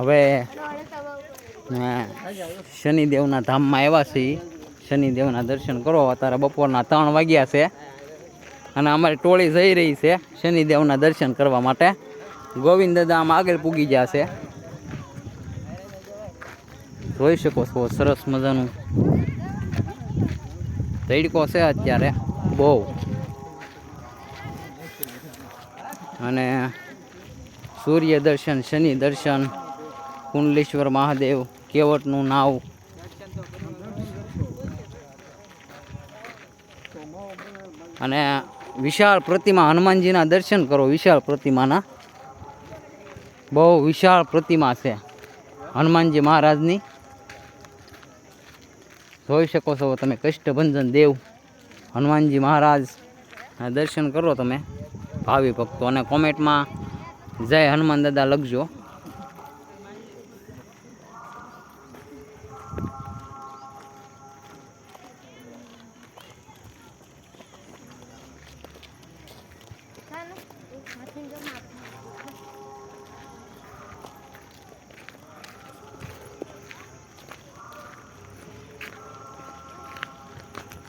હવે શનિદેવના ધામમાં આવ્યા છીએ. શનિદેવના દર્શન કરો. અત્યારે બપોરના ત્રણ વાગ્યા છે. અને અમારી ટોળી જઈ રહી છે શનિદેવના દર્શન કરવા માટે. ગોવિંદ દાદા આમ આગળ પૂગી જશે જોઈ શકો છો, સરસ મજાનું તડકો છે અત્યારે. બહુ. અને સૂર્ય દર્શન, શનિ દર્શન કુંડલેશ્વર મહાદેવ કેવટનું નાવ. અને વિશાળ પ્રતિમા હનુમાનજીના દર્શન કરો. વિશાળ પ્રતિમાના. બહુ વિશાળ પ્રતિમા છે હનુમાનજી મહારાજની. જોઈ શકો છો તમે કષ્ટભંજન દેવ હનુમાનજી મહારાજ. દર્શન કરો તમે. ભાવિ ભક્તો. અને કોમેન્ટમાં જય હનુમાન દાદા લખજો.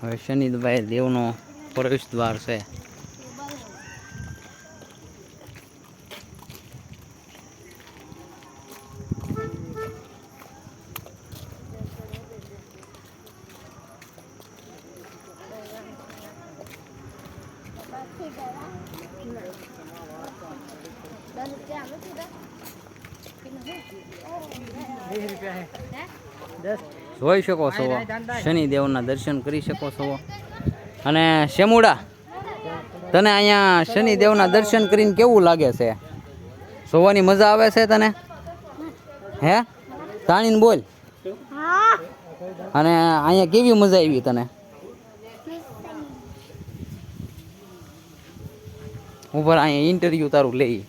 હવે શનિભાઈ દેવનો પ્રવેશ દ્વાર છે. જોઈ શકો છો. શનિદેવના દર્શન કરી શકો છો. અને શેમુડા તને અહીંયા શનિદેવના દર્શન કરીને કેવું લાગે છે? જોવાની મજા આવે છે તને? હે? તાણીને બોલ. અને અહીંયા કેવી મજા આવી તને? રહે, અહીંયા ઇન્ટરવ્યુ તારું લઈ.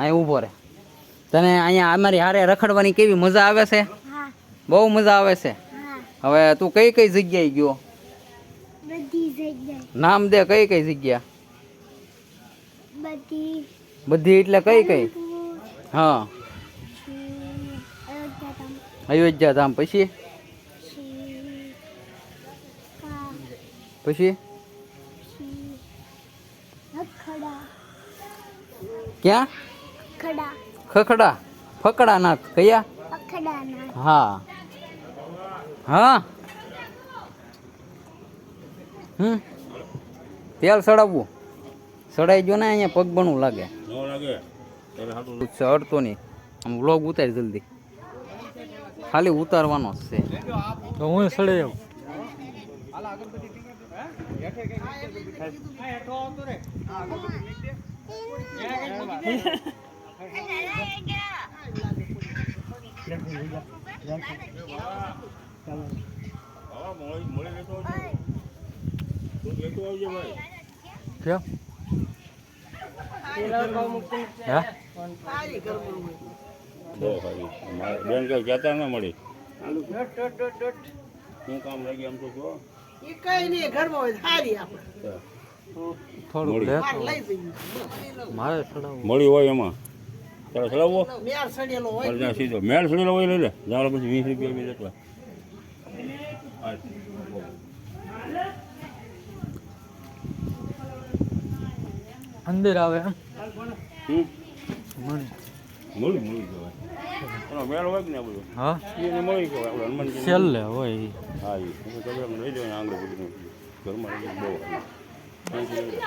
અહીંયા ઊભો રહે. તને અહીંયા અમારી હારે રખડવાની કેવી મજા આવે છે? બહુ મજા આવે છે. હવે તું કઈ કઈ જગ્યાએ ગયો? નામ દે કઈ કઈ જગ્યા? બધી. એટલે કઈ કઈ? હા. અયોધ્યાધામ. અયોધ્યા ધામ પછી? પછી ક્યાં? ખડા. ખખડા? ફકડાનાથ કયા? હા. હા. હમ. તેલ સડાવવું. સડાઈ જો ને અહીંયા પગ બનવું લાગે. ચડતો નહીં. આમ વ્લોગ ઉતાર જલ્દી. ખાલી ઉતારવાનો જ છે. તો હું સડે જાઉં કેમ હા બહુ મારે બેન કઈ કહેતા ના મળી. શું કામ લાગી આમ તો જો. એ કઈ નહીં ઘરમાં હોય સારી આપણે. સડાવવું મળી હોય એમાં. સડેલો હોય ત્યાં સીધો મેળ સડેલો હોય લઈ લે. જાવ પછી વીસ રૂપિયા બી લેતો અંદર આવે મળી. મળી કહેવાય મેળ હોય ને આ બધું? હા. એને મળી કહેવાય આપણે હનુમાનજી છેલ્લે હોય હા એ. તમે લઈ ને આંગળી બધી ઘરમાં બહુ. સારું.